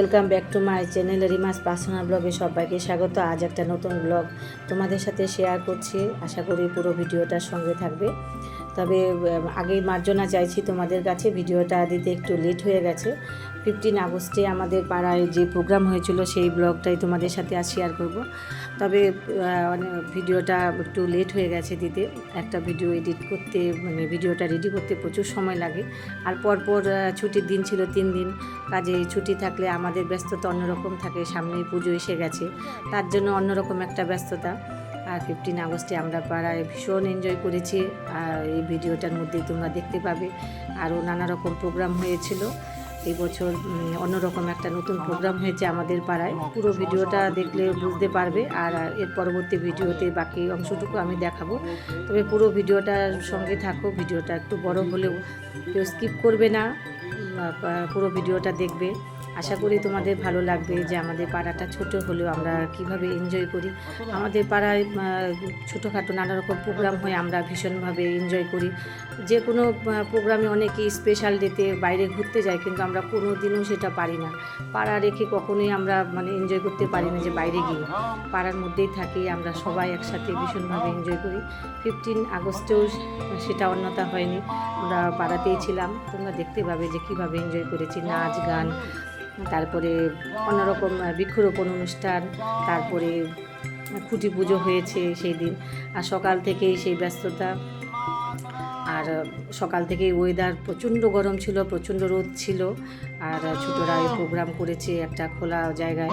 Welcome back to my channel Rima's personal ব্লগে সবাইকে স্বাগত। আজ একটা নতুন ব্লগ তোমাদের সাথে শেয়ার করছি। আশা করি পুরো ভিডিওটার সঙ্গে থাকবে। তবে আগে মার্জনা চাইছি তোমাদের কাছে। ভিডিওটা দিতে একটু লেট হয়ে গেছে। ফিফটিন আগস্টে আমাদের পাড়ায় যে প্রোগ্রাম হয়েছিল, সেই ব্লগটাই তোমাদের সাথে আর শেয়ার করব। তবে ভিডিওটা একটু লেট হয়ে গেছে দিতে। একটা ভিডিও এডিট করতে মানে ভিডিওটা রেডি করতে প্রচুর সময় লাগে। আর পরপর ছুটির দিন ছিল তিন দিন। কাজে ছুটি থাকলে আমাদের ব্যস্ততা অন্যরকম থাকে সামনেই পুজো এসে গেছে। তার জন্য অন্যরকম একটা ব্যস্ততা। আর ফিফটিন আগস্টে আমরা পাড়ায় ভীষণ এনজয় করেছি। আর এই ভিডিওটার মধ্যেই তোমরা দেখতে পাবে। আরও নানা রকম প্রোগ্রাম হয়েছিল। এই বছর উম, অন্যরকম একটা নতুন প্রোগ্রাম হয়েছে আমাদের পাড়ায়। পুরো ভিডিওটা দেখলে বুঝতে পারবে আর এর পরবর্তী ভিডিওতে বাকি অংশটুকু আমি দেখাবো। তবে পুরো ভিডিওটার সঙ্গে থাকো ভিডিওটা একটু বড় হলেও কেউ স্কিপ করবে না পুরো ভিডিওটা দেখবে। আশা করি তোমাদের ভালো লাগবে যে আমাদের পাড়াটা ছোট হলেও আমরা কীভাবে এনজয় করি। আমাদের পাড়ায় ছোটোখাটো নানা রকম প্রোগ্রাম হয়, আমরা ভীষণভাবে এনজয় করি। যে কোনো প্রোগ্রামে অনেকেই স্পেশাল ডেতে বাইরে ঘুরতে যায়, কিন্তু আমরা কোনো দিনও সেটা পারি না। পাড়া রেখে কখনোই আমরা মানে এনজয় করতে পারি না যে বাইরে গিয়ে। পাড়ার মধ্যেই থাকি, আমরা সবাই একসাথে ভীষণভাবে এনজয় করি। ফিফটিন আগস্টেও সেটা অন্যতা হয়নি। আমরা পাড়াতেই ছিলাম। তোমরা দেখতে পাবে যে কীভাবে এনজয় করেছি, নাচ, গান তারপরে অন্যরকম বৃক্ষরোপণ অনুষ্ঠান, তারপরে খুঁটি পুজো হয়েছে সেই দিন। আর সকাল থেকেই সেই ব্যস্ততা। আর সকাল থেকে ওয়েদার প্রচণ্ড গরম ছিল, প্রচণ্ড রোদ ছিল। আর ছোটরা প্রোগ্রাম করেছে একটা খোলা জায়গায়।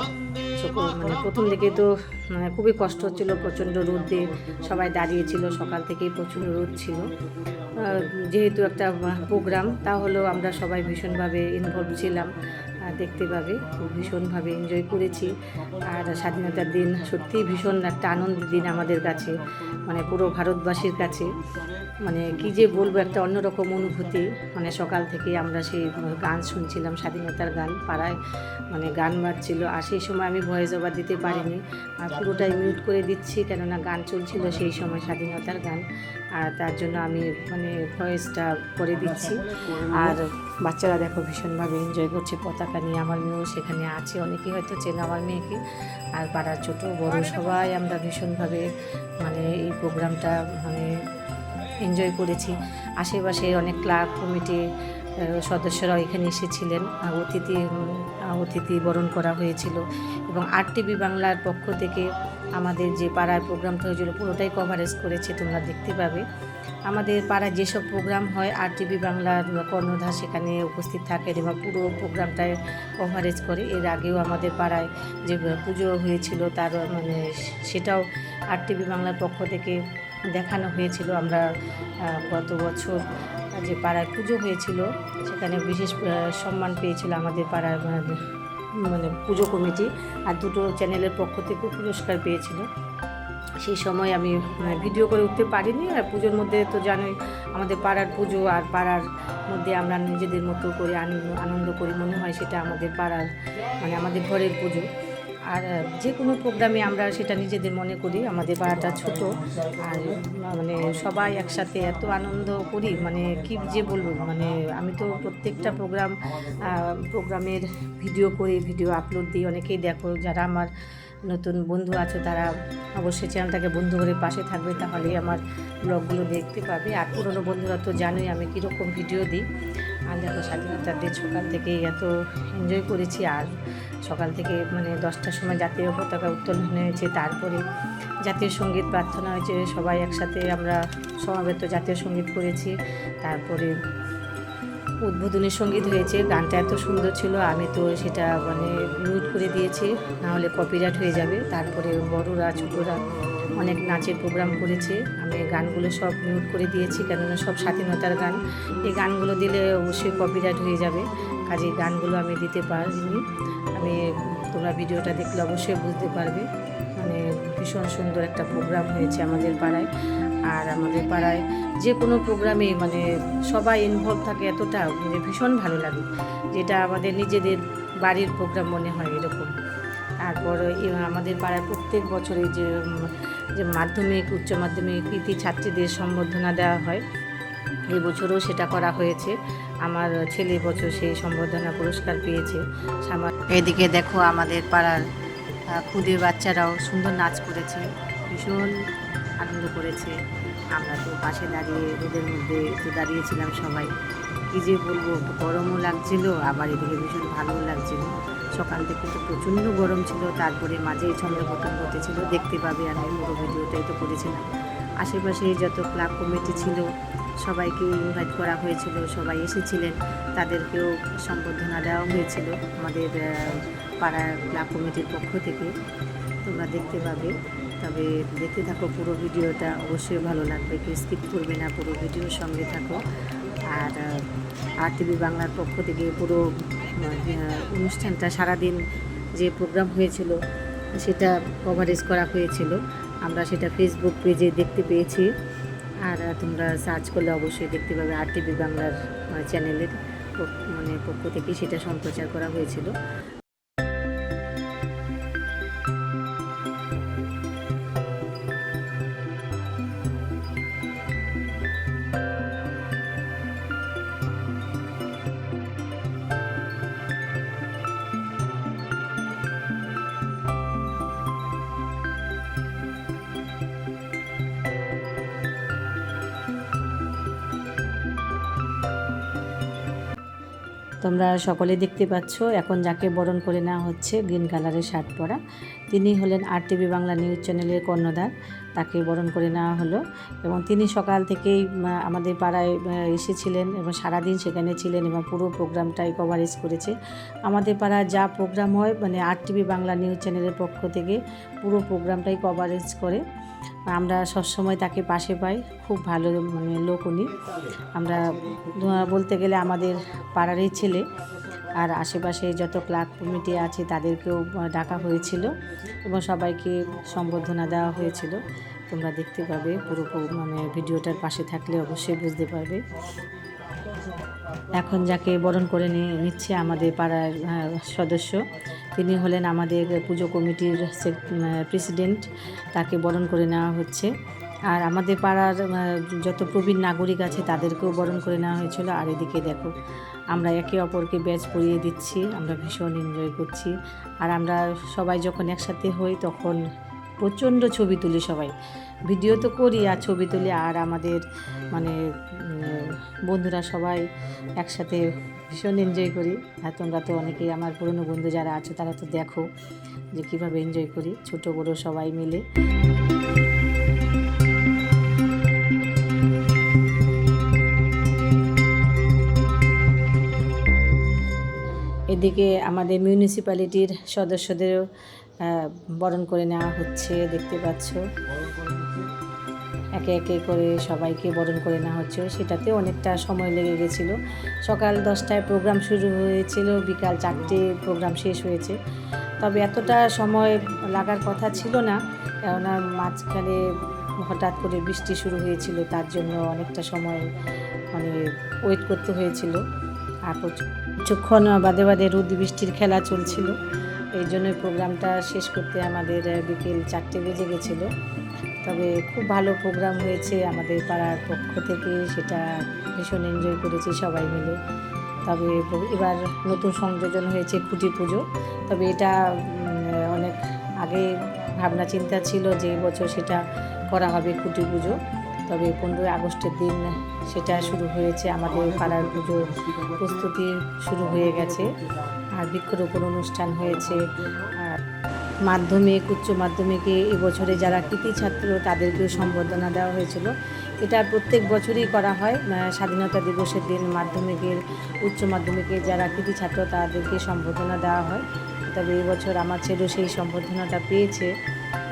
মানে প্রথম দিকে তো মানে খুবই কষ্ট হচ্ছিল, প্রচণ্ড রোদে সবাই দাঁড়িয়েছিল। সকাল থেকেই প্রচণ্ড রোদ ছিল। যেহেতু একটা প্রোগ্রাম তাহলেও আমরা সবাই ভীষণভাবে ইনভলভ ছিলাম। দেখতে পাবে। খুব ভীষণভাবে এনজয় করেছি। আর স্বাধীনতার দিন সত্যিই ভীষণ একটা আনন্দের দিন আমাদের কাছে মানে পুরো ভারতবাসীর কাছে। মানে কি যে বলব, একটা অন্যরকম অনুভূতি। মানে সকাল থেকে আমরা সেই গান শুনছিলাম, স্বাধীনতার গান। পাড়ায় মানে গান বাজছিল। আর সেই সময় আমি ভয়েস ওভার দিতে পারিনি। আর পুরোটাই মিউট করে দিচ্ছি, কেননা গান চলছিল সেই সময় স্বাধীনতার গান। আর তার জন্য আমি মানে ভয়েসটা করে দিচ্ছি। আর বাচ্চারা দেখো ভীষণভাবে এনজয় করছে পতাকা নিয়ে আমার মেয়েও সেখানে আছে। অনেকেই হয়তো চেনে আমার মেয়েকে। আর পাড়ার ছোটো, বড় সবাই আমরা ভীষণভাবে মানে এই প্রোগ্রামটা মানে এনজয় করেছি। আশেপাশে অনেক ক্লাব, কমিটি সদস্যরাও এখানে এসেছিলেন। অতিথি অতিথি বরণ করা হয়েছিল। এবং আর টিভি বাংলার পক্ষ থেকে আমাদের যে পাড়ার প্রোগ্রামটা হয়েছিল, পুরোটাই কভারেজ করেছে, তোমরা দেখতে পাবে। আমাদের পাড়ায় যেসব প্রোগ্রাম হয় আর টিভি বাংলার কর্ণধার সেখানে উপস্থিত থাকেন এবং পুরো প্রোগ্রামটায় কভারেজ করে। এর আগেও আমাদের পাড়ায় যে পুজো হয়েছিল তার মানে সেটাও আর টিভি বাংলার পক্ষ থেকে দেখানো হয়েছিল। আমরা গত বছর যে পাড়ায় পুজো হয়েছিল, সেখানে বিশেষ সম্মান পেয়েছিল আমাদের পাড়ার মানে পুজো কমিটি। আর দুটো চ্যানেলের পক্ষ থেকেও পুরস্কার পেয়েছিল। সেই সময় আমি মানে ভিডিও করে উঠতে পারিনি। আর পুজোর মধ্যে তো জানোই, আমাদের পাড়ার পুজো আর পাড়ার মধ্যে আমরা নিজেদের মতো করে আনন্দ আনন্দ করি মনে হয় সেটা আমাদের পাড়ার মানে আমাদের ঘরের পুজো। আর যে কোনো প্রোগ্রামে আমরা সেটা নিজেদের মনে করি। আমাদের পাড়াটা ছোট। আর মানে সবাই একসাথে এত আনন্দ করি মানে কি যে বলব মানে আমি তো প্রত্যেকটা প্রোগ্রাম প্রোগ্রামের ভিডিও করে, ভিডিও আপলোড দিই। অনেকেই দেখো, যারা আমার নতুন বন্ধু আছে তারা অবশ্যই চ্যানেলটাকে বন্ধু করে পাশে থাকবে, তাহলেই আমার ব্লগগুলো দেখতে পাবে। আর পুরনো বন্ধুরা তো জানোই আমি কীরকম ভিডিও দিই। আর দেখো, স্বাধীনতার দিন সকাল থেকে এত এনজয় করেছি। আর সকাল থেকে মানে দশটার সময় জাতীয় পতাকা উত্তোলন হয়েছে, তারপরে জাতীয় সংগীত প্রার্থনা হয়েছে, সবাই একসাথে আমরা সমাবেত জাতীয় সংগীত করেছি। তারপরে উদ্বোধনী সংগীত হয়েছে, গানটা এত সুন্দর ছিল, আমি তো সেটা মানে মিউট করে দিয়েছি, নাহলে কপিরাইট হয়ে যাবে। তারপরে বড়রা, ছোটরা অনেক নাচের প্রোগ্রাম করেছে, আমি গানগুলো সব মিউট করে দিয়েছি, কেননা সব স্বাধীনতার গান। এই গানগুলো দিলে অবশ্যই কপিরাইট হয়ে যাবে কাজে গানগুলো আমি দিতে পারিনি। আমি তোমরা ভিডিওটা দেখলে অবশ্যই বুঝতে পারবে মানে ভীষণ সুন্দর একটা প্রোগ্রাম হয়েছে আমাদের পাড়ায়। আর আমাদের পাড়ায় যে কোনো প্রোগ্রামে মানে সবাই ইনভলভ থাকে এতটা মানে ভীষণ ভালো লাগে। যেটা আমাদের নিজেদের বাড়ির প্রোগ্রাম মনে হয় এরকম। তারপর আমাদের পাড়ায় প্রত্যেক বছরে যে যে মাধ্যমিক, উচ্চ মাধ্যমিক কৃতি ছাত্রীদের সম্বর্ধনা দেওয়া হয়। এই বছরও সেটা করা হয়েছে। আমার ছেলে বছর সেই সম্বর্ধনা পুরস্কার পেয়েছে। এদিকে দেখো আমাদের পাড়ার খুদে বাচ্চারাও সুন্দর নাচ করেছে। ভীষণ আনন্দ করেছে। আমরা তো পাশে দাঁড়িয়ে রোদের মধ্যে একটু দাঁড়িয়েছিলাম সবাই। কী যে বলব, গরমও লাগছিল, আবার এদিকে ভীষণ ভালোও লাগছিল। সকাল থেকে তো প্রচণ্ড গরম ছিল, তারপরে মাঝেই চন্দ্রপতন ঘটেছিল, দেখতে পাবে আমি পুরো ভিডিওটাই তো করেছিলাম। আশেপাশে যত ক্লাব কমিটি ছিল, সবাইকে ইনভাইট করা হয়েছিল, সবাই এসেছিলেন। তাদেরকেও সম্বর্ধনা দেওয়া হয়েছিল আমাদের পাড়ার ক্লাব কমিটির পক্ষ থেকে। তোমরা দেখতে পাবে। তবে দেখতে থাকো পুরো ভিডিওটা, অবশ্যই ভালো লাগবে। কেউ স্কিপ করবে না, পুরো ভিডিওর সঙ্গে থাকো। আর আর টিভি বাংলার পক্ষ থেকে পুরো অনুষ্ঠানটা সারাদিন যে প্রোগ্রাম হয়েছিল, সেটা কভারেজ করা হয়েছিল। আমরা সেটা ফেসবুক পেজে দেখতে পেয়েছি। আর তোমরা সার্চ করলে অবশ্যই দেখতে পাবে আর টিভি বাংলার চ্যানেলের মানে পক্ষ থেকে সেটা সম্প্রচার করা হয়েছিল। তোমরা সকলে দেখতে পাচ্ছ, এখন যাকে বরণ করে নেওয়া হচ্ছে গ্রিন কালারের শার্ট পরা, তিনি হলেন আর টিভি বাংলা নিউজ চ্যানেলের কর্ণধার। তাকে বরণ করে নেওয়া হলো এবং তিনি সকাল থেকেই আমাদের পাড়ায় এসেছিলেন এবং সারাদিন সেখানে ছিলেন এবং পুরো প্রোগ্রামটাই কভারেজ করেছে। আমাদের পাড়ায় যা প্রোগ্রাম হয় মানে আর টিভি বাংলা নিউজ চ্যানেলের পক্ষ থেকে পুরো প্রোগ্রামটাই কভারেজ করে। আমরা সবসময় তাকে পাশে পাই, খুব ভালো মানে লোক উনি। আমরা বলতে গেলে আমাদের পাড়ারই ছেলে, আর আশেপাশে যত ক্লাব কমিটি আছে তাদেরকেও ডাকা হয়েছিল এবং সবাইকে সম্বর্ধনা দেওয়া হয়েছিল। তোমরা দেখতে পাবে পুরো মানে ভিডিওটার পাশে থাকলে অবশ্যই বুঝতে পারবে। এখন যাকে বরণ করে নিচ্ছে আমাদের পাড়ার সদস্য। তিনি হলেন আমাদের পুজো কমিটির প্রেসিডেন্ট। তাকে বরণ করে নেওয়া হচ্ছে। আর আমাদের পাড়ার যত প্রবীণ নাগরিক আছে, তাদেরকেও বরণ করে নেওয়া হয়েছিল। আর এদিকে দেখো, আমরা একে অপরকে ব্যাচ পরিয়ে দিচ্ছি। আমরা ভীষণ এনজয় করছি। আর আমরা সবাই যখন একসাথে হই, তখন প্রচণ্ড ছবি তুলি সবাই। ভিডিও তো করি আর ছবি তুলি। আর আমাদের মানে বন্ধুরা সবাই একসাথে ভীষণ এনজয় করি। আর তোমরা তো অনেকেই আমার পুরনো বন্ধু যারা আছো, তারা তো দেখো যে কীভাবে এনজয় করি, ছোট বড় সবাই মিলে। এদিকে আমাদের মিউনিসিপ্যালিটির সদস্যদেরও বরণ করে নেওয়া হচ্ছে, দেখতে পাচ্ছ। একে একে করে সবাইকে বরণ করে নেওয়া হচ্ছে সেটাতে অনেকটা সময় লেগে গেছিল। সকাল দশটায় প্রোগ্রাম শুরু হয়েছিল। বিকাল চারটে প্রোগ্রাম শেষ হয়েছে। তবে এতটা সময় লাগার কথা ছিল না। কেননা মাঝখানে হঠাৎ করে বৃষ্টি শুরু হয়েছিল। তার জন্য অনেকটা সময় মানে ওয়েট করতে হয়েছিল। আর কিছুক্ষণ বাদে বাদে রোদ বৃষ্টির খেলা চলছিল। এই জন্য প্রোগ্রামটা শেষ করতে আমাদের বিকেল চারটে বেজে গেছিল। তবে খুব ভালো প্রোগ্রাম হয়েছে আমাদের পাড়ার পক্ষ থেকে, সেটা ভীষণ এনজয় করেছি সবাই মিলে। তবে এবার নতুন সংযোজন হয়েছে খুঁটি পুজো। তবে এটা অনেক আগে ভাবনা চিন্তা ছিল যে বছর সেটা করা হবে খুঁটি পুজো। তবে পনেরোই আগস্টের দিন সেটা শুরু হয়েছে, আমাদের পাড়ার পুজো প্রস্তুতি শুরু হয়ে গেছে। আর বৃক্ষরোপণ অনুষ্ঠান হয়েছে। মাধ্যমিক, উচ্চ মাধ্যমিকে এবছরে যারা কৃতি ছাত্র, তাদেরকেও সম্বর্ধনা দেওয়া হয়েছিল। এটা প্রত্যেক বছরই করা হয়। স্বাধীনতা দিবসের দিন মাধ্যমিকের, উচ্চ মাধ্যমিকে যারা কৃতি ছাত্র, তাদেরকে সম্বর্ধনা দেওয়া হয়। তবে এবছর আমার ছেলেও সেই সম্বর্ধনাটা পেয়েছে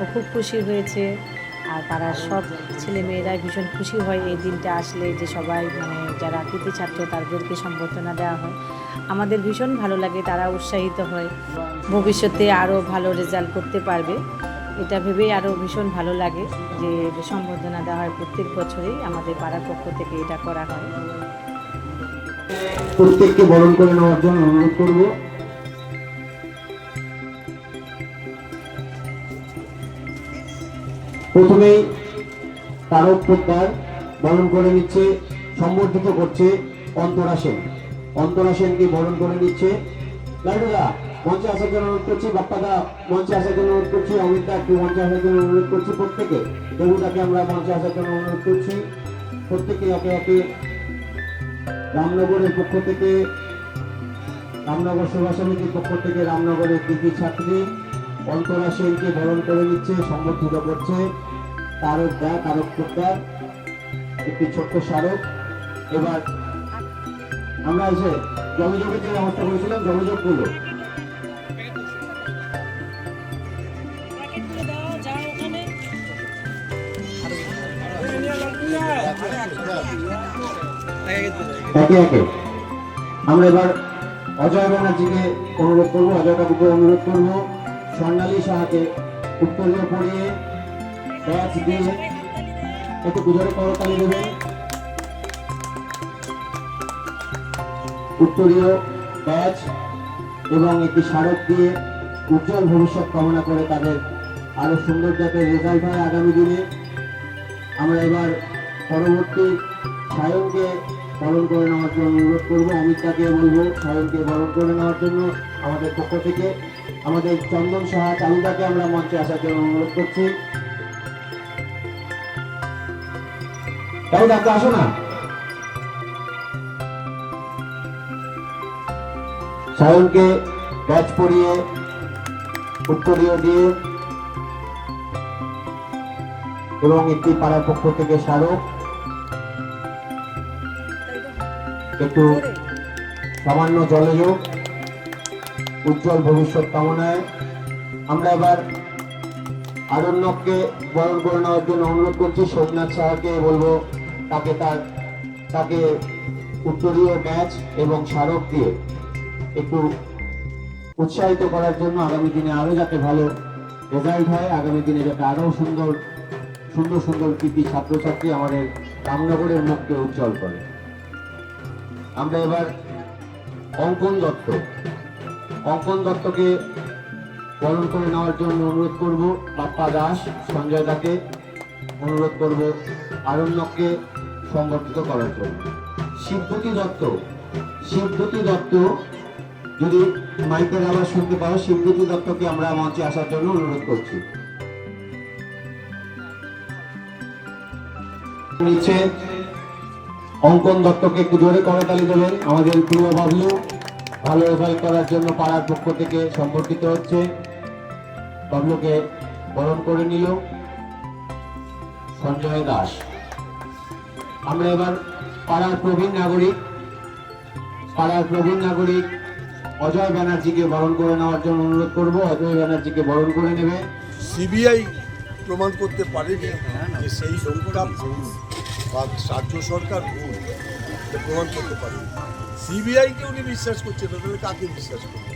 ও খুব খুশি হয়েছে। আর পাড়ার সব ছেলেমেয়েরা ভীষণ খুশি হয়। এই দিনটা আসলে যে সবাই মানে যারা কৃতি ছাত্র, তাদেরকে সম্বর্ধনা দেওয়া হয়। আমাদের ভীষণ ভালো লাগে, তারা উৎসাহিত হয়। ভবিষ্যতে আরও ভালো রেজাল্ট করতে পারবে। এটা ভেবেই আরও ভীষণ ভালো লাগে যে সম্বর্ধনা দেওয়া হয় প্রত্যেক বছরেই আমাদের পাড়ার পক্ষ থেকে এটা করা হয়। প্রত্যেককে বরণ করে নেওয়ার জন্য অনুরোধ করব। প্রথমেই তারক পোদ্দার বরণ করে নিচ্ছে, সম্বর্ধিত করছে অন্তরা সেন। অন্তরা সেনকে বরণ করে নিচ্ছে। লাইটুদা মঞ্চে আসার জন্য অনুরোধ করছি, বাপ্পাদা, মঞ্চে আসার জন্য অনুরোধ করছি, অমিতদা একটু মঞ্চে আসার জন্য অনুরোধ করছি প্রত্যেকে। দেবুদাকে আমরা মঞ্চে আসার জন্য অনুরোধ করছি। প্রত্যেকে একে একে রামনগরের পক্ষ থেকে, রামনগর সেবা সমিতির পক্ষ থেকে রামনগরের কৃতি ছাত্রী অন্তরা সেনকে বরণ করে নিচ্ছে সম্বর্ধিত করছে তারক দা, তারক একটি ছোট্ট স্মারক। এবার আমরা এসে জলযোগের যে ব্যবস্থা করেছিলাম একে একে। আমরা এবার অজয় ব্যানার্জিকে অনুরোধ করব, অজয় বাবুকে অনুরোধ করব, স্বর্ণালী সাহাকে উত্তরীয় পড়িয়ে একটু পুজোরে করতালি দেবে উত্তরীয় ব্যাচ এবং একটি স্মারক দিয়ে উজ্জ্বল ভবিষ্যৎ কামনা করে তাদের আরও সুন্দর যাতে রেজাল্ট হয় আগামী দিনে। আমরা এবার পরবর্তী সায়নকে বরণ করে নেওয়ার জন্য অনুরোধ করব। অমিতাকে বলব, সায়নকে বরণ করে নেওয়ার জন্য আমাদের পক্ষ থেকে আমাদের চন্দন সাহা চালুদাকে আমরা মঞ্চে আসার জন্য অনুরোধ করছি। চালুদা তো আসো না। সায়নকে ব্যাচ পরিয়ে উত্তরীয় দিয়ে এবং একটি পাড়ার পক্ষ থেকে স্মারক একটু সামান্য জলযোগ উজ্জ্বল ভবিষ্যৎ কামনায়। আমরা এবার আরণ্যককে বরণ করে নেওয়ার জন্য অনুরোধ করছি, সোমনাথ সাহাকে বলব তাকে তার তাকে উত্তরীয় ম্যাচ এবং স্মারক দিয়ে। একটু উৎসাহিত করার জন্য আগামী দিনে আরও যাতে ভালো রেজাল্ট হয়, আগামী দিনে যাতে আরও সুন্দর সুন্দর সুন্দর কৃতি ছাত্রছাত্রী আমাদের রামনগরের মুখকে উজ্জ্বল করে। আমরা এবার অঙ্কন দত্ত। অঙ্কন দত্তকে বরণ করে নেওয়ার জন্য অনুরোধ করব। বাপ্পা দাস, সঞ্জয় দাকে অনুরোধ করব আরণ্যককে সংগঠিত করার জন্য। শিবজ্যোতি দত্ত শিবজ্যোতি দত্ত যদি মাইকের আবার শুনতে পারো শিবজ্যোতি দত্তকে আমরা মঞ্চে আসার জন্য অনুরোধ করছি। নিচে অঙ্কন দত্তকে একটু জোরে করতালি দেবেন। আমাদের প্রিয় বাবলু, ভালো রেজাল্ট করার জন্য পাড়ার পক্ষ থেকে সম্পর্কিত হচ্ছে। বাবলুকে বরণ করে নিল সঞ্জয় দাস। আমরা এবার পাড়ার প্রবীণ নাগরিক, পাড়ার প্রবীণ নাগরিক অজয় ব্যানার্জিকে বরণ করে নেওয়ার জন্য অনুরোধ করব। অজয় ব্যানার্জিকে বরণ করে নেবে। সিবিআই প্রমাণ করতে পারেনি যে সেই লোকটা ভুল বা রাজ্য সরকার ভুল প্রমাণ করতে পারেনি। সিবিআইকে উনি বিশ্বাস করছেন না তাহলে কাকে বিশ্বাস করবেন।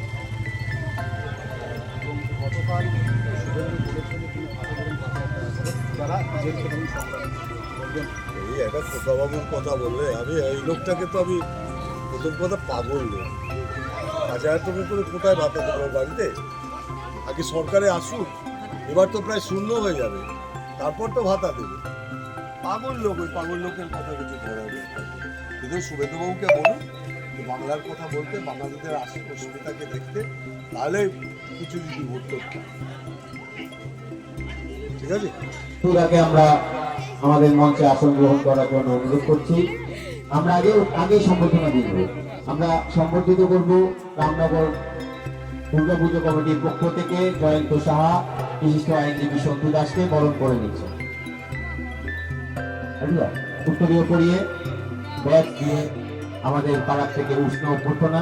এই একটা খোকাবাবুর কথা বললে আমি এই লোকটাকে তো আমি প্রথম কথা পাগল লোক হাজার টাকা করে কোথায় ভাতা দেবো বাড়িতে? আগে সরকারে আসুক, এবার তো প্রায় শূন্য হয়ে যাবে। তারপর তো ভাতা দেবে। পাগল লোক, ওই পাগল লোকের কথা কিছু ধরা কিন্তু সুবেন্দ্রবাবুকে বলুন বাংলার কথা বলতে, বাঙালিদের আশি অসুবিধাকে দেখতে, তাহলে কিছু যদি ঘটতো ঠিক আছে? তুলাকে আমরা আমাদের মঞ্চে আসন গ্রহণ করার জন্য অনুরোধ করছি। আমরা আগে আগে সম্বর্ধনা দিয়ে আমরা সম্বর্ধিত করব রামনগর দুর্গা পুজো কমিটির পক্ষ থেকে জয়ন্ত সাহা বিশিষ্ট আইনজীবী সন্তু দাসকে বরণ করে নিচ্ছে। উত্তরীয় করিয়ে ব্যাগ দিয়ে আমাদের পাড়ার থেকে উষ্ণ অভ্যর্থনা।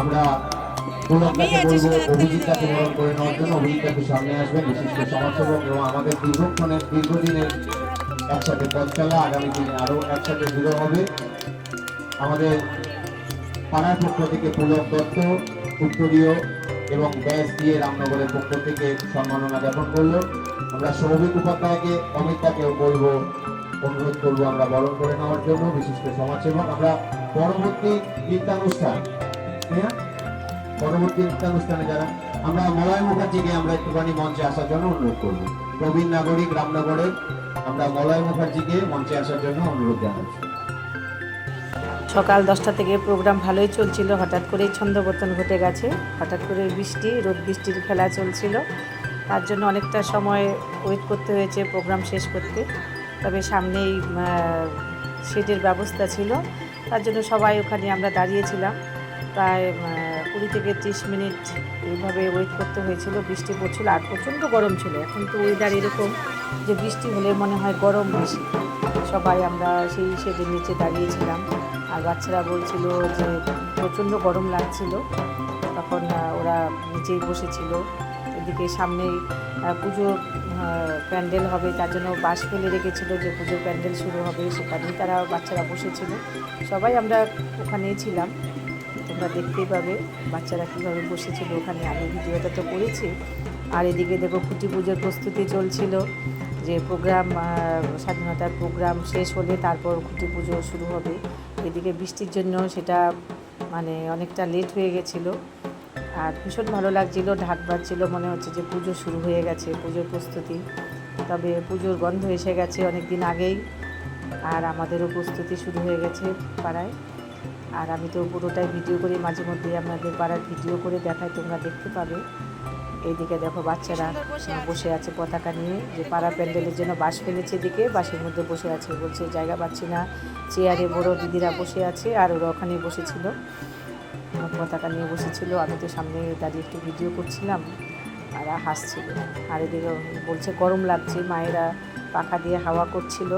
আমরা বলব অভিজিৎটাকে বরণ করে নেওয়ার জন্য অভিজিৎটাকে সামনে আসবেন বিশিষ্ট সমাজসেবক এবং আমাদের দীর্ঘক্ষণের দীর্ঘদিনের একসাথে পথ চলা আগামী দিনে আরও একসাথে দৃঢ় হবে। আমাদের পাড়ার পক্ষ থেকে পুলক দত্ত উত্তরীয় এবং ব্যাস দিয়ে রামনগরের পক্ষ থেকে সম্মাননা জ্ঞাপন করল। আমরা সৌভিক উপাধ্যায়কে অমিতাকেও বলব, অনুরোধ করব আমরা বরণ করে নেওয়ার জন্য, বিশিষ্ট সমাজসেবক। আমরা পরবর্তী নৃত্যানুষ্ঠান পরবর্তী নৃত্যানুষ্ঠানে যারা, আমরা মলয় মুখার্জিকে আমরা একটুখানি মঞ্চে আসার জন্য অনুরোধ করব। প্রবীণ নাগরিক রামনগরের, আমরা মলয় মুখার্জিকে মঞ্চে আসার জন্য অনুরোধ জানাচ্ছি। সকাল দশটা থেকে প্রোগ্রাম ভালোই চলছিল, হঠাৎ করেই ছন্দপতন ঘটে গেছে। হঠাৎ করে বৃষ্টি, রোদ বৃষ্টির খেলা চলছিল। তার জন্য অনেকটা সময় ওয়েট করতে হয়েছে প্রোগ্রাম শেষ করতে। তবে সামনেই সিটের ব্যবস্থা ছিল। তার জন্য সবাই ওখানে আমরা দাঁড়িয়েছিলাম প্রায় কুড়ি থেকে ত্রিশ মিনিট এইভাবে ওয়েট করতে হয়েছিল। বৃষ্টি পড়ছিল আর প্রচণ্ড গরম ছিল। এখন তো ওয়েদার এরকম যে বৃষ্টি হলে মনে হয় গরম বেশি। সবাই আমরা সেই শেডের নিচে দাঁড়িয়েছিলাম আর বাচ্চারা বলছিল যে প্রচণ্ড গরম লাগছিল। তখন ওরা নিচেই বসেছিল। এদিকে সামনেই আহ, পুজোর প্যান্ডেল হবে। তার জন্য বাস ফেলে রেখেছিল যে পুজোর প্যান্ডেল শুরু হবে। সেখানেই তারা বাচ্চারা বসেছিল। সবাই আমরা ওখানেই ছিলাম। তোমরা দেখতেই পাবে বাচ্চারা কীভাবে বসেছিল ওখানে। আমি ভিডিওটা তো করেছি। আর এদিকে দেখো খুঁটি পুজোর প্রস্তুতি চলছিল। যে প্রোগ্রাম স্বাধীনতার প্রোগ্রাম শেষ হলে তারপর খুঁটি পুজো শুরু হবে। এদিকে বৃষ্টির জন্য সেটা মানে অনেকটা লেট হয়ে গেছিল। আর ভীষণ ভালো লাগছিল, ঢাক বাজছিল, মনে হচ্ছে যে পুজো শুরু হয়ে গেছে, পুজোর প্রস্তুতি। তবে পুজোর গন্ধ এসে গেছে অনেক দিন আগেই, আর আমাদেরও প্রস্তুতি শুরু হয়ে গেছে পাড়ায়। আর আমি তো পুরোটাই ভিডিও করি, মাঝে মধ্যেই আপনাদের পাড়ার ভিডিও করে দেখাই তোমরা দেখতে পাবে। এইদিকে দেখো বাচ্চারা বসে আছে পতাকা নিয়ে, যে পাড়া প্যান্ডেলের জন্য বাস ফেলেছে এদিকে বাসের মধ্যে বসে আছে, বলছে জায়গা পাচ্ছি না। চেয়ারে বড় দিদিরা বসে আছে আর ওরা ওখানে বসেছিল। পতাকা নিয়ে বসেছিল। আমি তো সামনে দাঁড়িয়ে একটু ভিডিও করছিলাম আর হাসছিল। আর এদিকে বলছে গরম লাগছে, মায়েরা পাখা দিয়ে হাওয়া করছিল।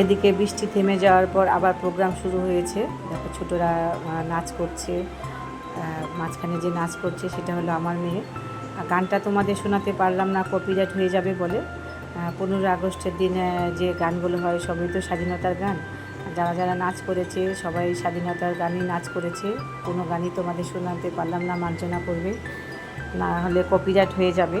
এদিকে বৃষ্টি থেমে যাওয়ার পর আবার প্রোগ্রাম শুরু হয়েছে। দেখো ছোটরা নাচ করছে। মাঝখানে যে নাচ করছে সেটা হলো আমার মেয়ে। আর গানটা তোমাদের শোনাতে পারলাম না কপিরাইট হয়ে যাবে বলে। পনেরোই আগস্টের দিনে যে গানগুলো হয়, সবই তো স্বাধীনতার গান। যারা যারা নাচ করেছে, সবাই স্বাধীনতার গানই নাচ করেছে। কোনো গানই তোমাদের শোনাতে পারলাম না মার্জনা করবে। না হলে কপিরাইট হয়ে যাবে।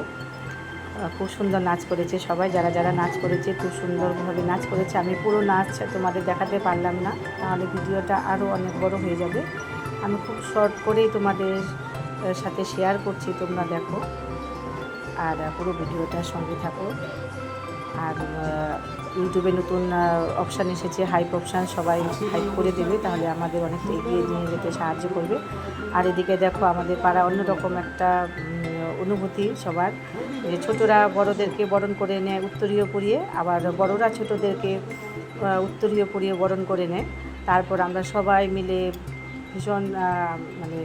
খুব সুন্দর নাচ করেছে সবাই, যারা যারা নাচ করেছে, খুব সুন্দরভাবে নাচ করেছে। আমি পুরো নাচ তোমাদের দেখাতে পারলাম না, তাহলে ভিডিওটা আরও অনেক বড় হয়ে যাবে। আমি খুব শর্ট করেই তোমাদের সাথে শেয়ার করছি, তোমরা দেখো। আর পুরো ভিডিওটার সঙ্গে থাকো। আর ইউটিউবে নতুন অপশান এসেছে হাইপ অপশান সবাই হাইপ করে দেবে, তাহলে আমাদের অনেকটা এগিয়ে নিয়ে যেতে সাহায্য করবে। আর এদিকে দেখো, আমাদের পাড়া অন্যরকম একটা অনুভূতি সবার। ছোটরা বড়দেরকে বরণ করে নেয় উত্তরীয় পরিয়ে। আবার বড়রা ছোটদেরকে উত্তরীয় পরিয়ে বরণ করে নেয়। তারপর আমরা সবাই মিলে ভীষণ মানে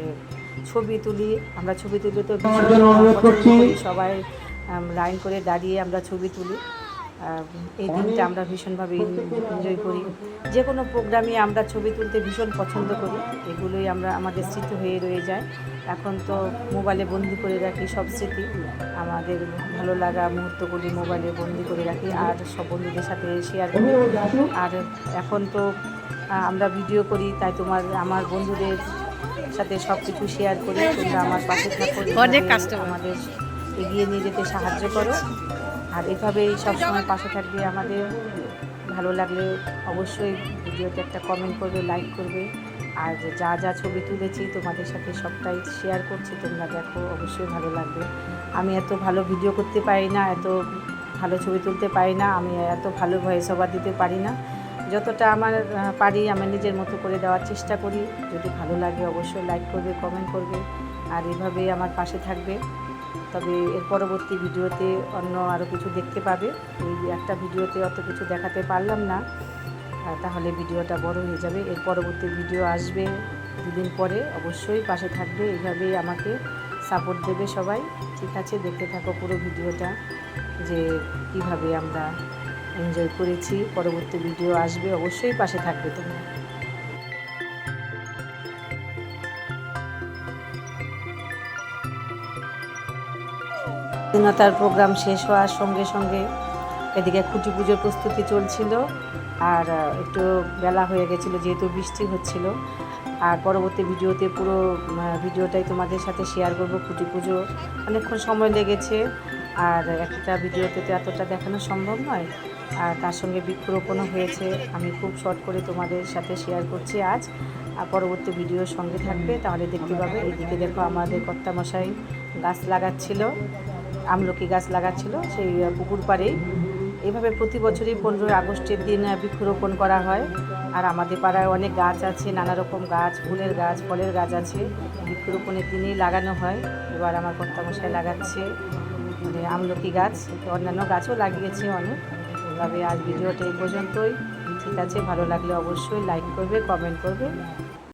ছবি তুলি। আমরা ছবি তুলি তো। সবাই লাইন করে দাঁড়িয়ে আমরা ছবি তুলি। এই দিনটা আমরা ভীষণভাবে এনজয় করি। যে কোনো প্রোগ্রামে আমরা ছবি তুলতে ভীষণ পছন্দ করি। এগুলোই আমরা আমাদের স্মৃতি হয়ে রয়ে যায়। এখন তো মোবাইলে বন্দি করে রাখি সব স্মৃতি। আমাদের ভালো লাগা মুহূর্তগুলি মোবাইলে বন্দি করে রাখি। আর সব বন্ধুদের সাথে শেয়ার করি। আর এখন তো আমরা ভিডিও করি তাই তোমার আমার বন্ধুদের সাথে সব কিছু শেয়ার করি। তোমরা আমার পাশে থাকো। অনেক customer। আমাদের এগিয়ে নিয়ে যেতে সাহায্য করো। আর এভাবেই সবসময় পাশে থাকবে আমাদের। ভালো লাগলে অবশ্যই ভিডিওতে একটা কমেন্ট করবে লাইক করবে। আর যা যা ছবি তুলেছি তোমাদের সাথে সবটাই শেয়ার করছি, তোমরা দেখো, অবশ্যই ভালো লাগবে। আমি এত ভালো ভিডিও করতে পারি না, এত ভালো ছবি তুলতে পারি না, আমি এত ভালো ভয়েস ওভার দিতে পারি না। যতটা আমার পারি আমি নিজের মতো করে দেওয়ার চেষ্টা করি। যদি ভালো লাগে অবশ্যই লাইক করবে কমেন্ট করবে। আর এভাবেই আমার পাশে থাকবে। তবে এর পরবর্তী ভিডিওতে অন্য আরও কিছু দেখতে পাবে। এই একটা ভিডিওতে অত কিছু দেখাতে পারলাম না। তাহলে ভিডিওটা বড় হয়ে যাবে। এর পরবর্তী ভিডিও আসবে দুদিন পরে। অবশ্যই পাশে থাকবে। এইভাবেই আমাকে সাপোর্ট দেবে সবাই। ঠিক আছে, দেখতে থাকো পুরো ভিডিওটা যে কীভাবে আমরা এনজয় করেছি। পরবর্তী ভিডিও আসবে। অবশ্যই পাশে থাকবে তোমরা। স্বাধীনতার প্রোগ্রাম শেষ হওয়ার সঙ্গে সঙ্গে এদিকে খুঁটি পুজোর প্রস্তুতি চলছিল আর একটু বেলা হয়ে গেছিল যেহেতু বৃষ্টি হচ্ছিল। আর পরবর্তী ভিডিওতে পুরো ভিডিওটাই তোমাদের সাথে শেয়ার করব খুঁটি পুজো। অনেকক্ষণ সময় লেগেছে আর একটা ভিডিওতে তো এতটা দেখানো সম্ভব নয়। আর তার সঙ্গে বৃক্ষরোপণও হয়েছে। আমি খুব শর্ট করে তোমাদের সাথে শেয়ার করছি আজ। আর পরবর্তী ভিডিওর সঙ্গে থাকবে। তাহলে দেখতে পাবে, এদিকে দেখো আমাদের কর্তামশাই গাছ লাগাচ্ছিল। আমলকি গাছ লাগাচ্ছিল সেই পুকুর পাড়েই। এভাবে প্রতি বছরই পনেরোই আগস্টের দিন বৃক্ষরোপণ করা হয়। আর আমাদের পাড়ায় অনেক গাছ আছে, নানা রকম গাছ, ফুলের গাছ, ফলের গাছ আছে। বৃক্ষরোপণের দিনেই লাগানো হয়। এবার আমার কর্তামশাই লাগাচ্ছে মানে আমলকি গাছ, অন্যান্য গাছও লাগিয়েছে অনেক। এভাবে আজ ভিডিওটা এই পর্যন্তই। ঠিক আছে, ভালো লাগলে অবশ্যই লাইক করবে কমেন্ট করবে।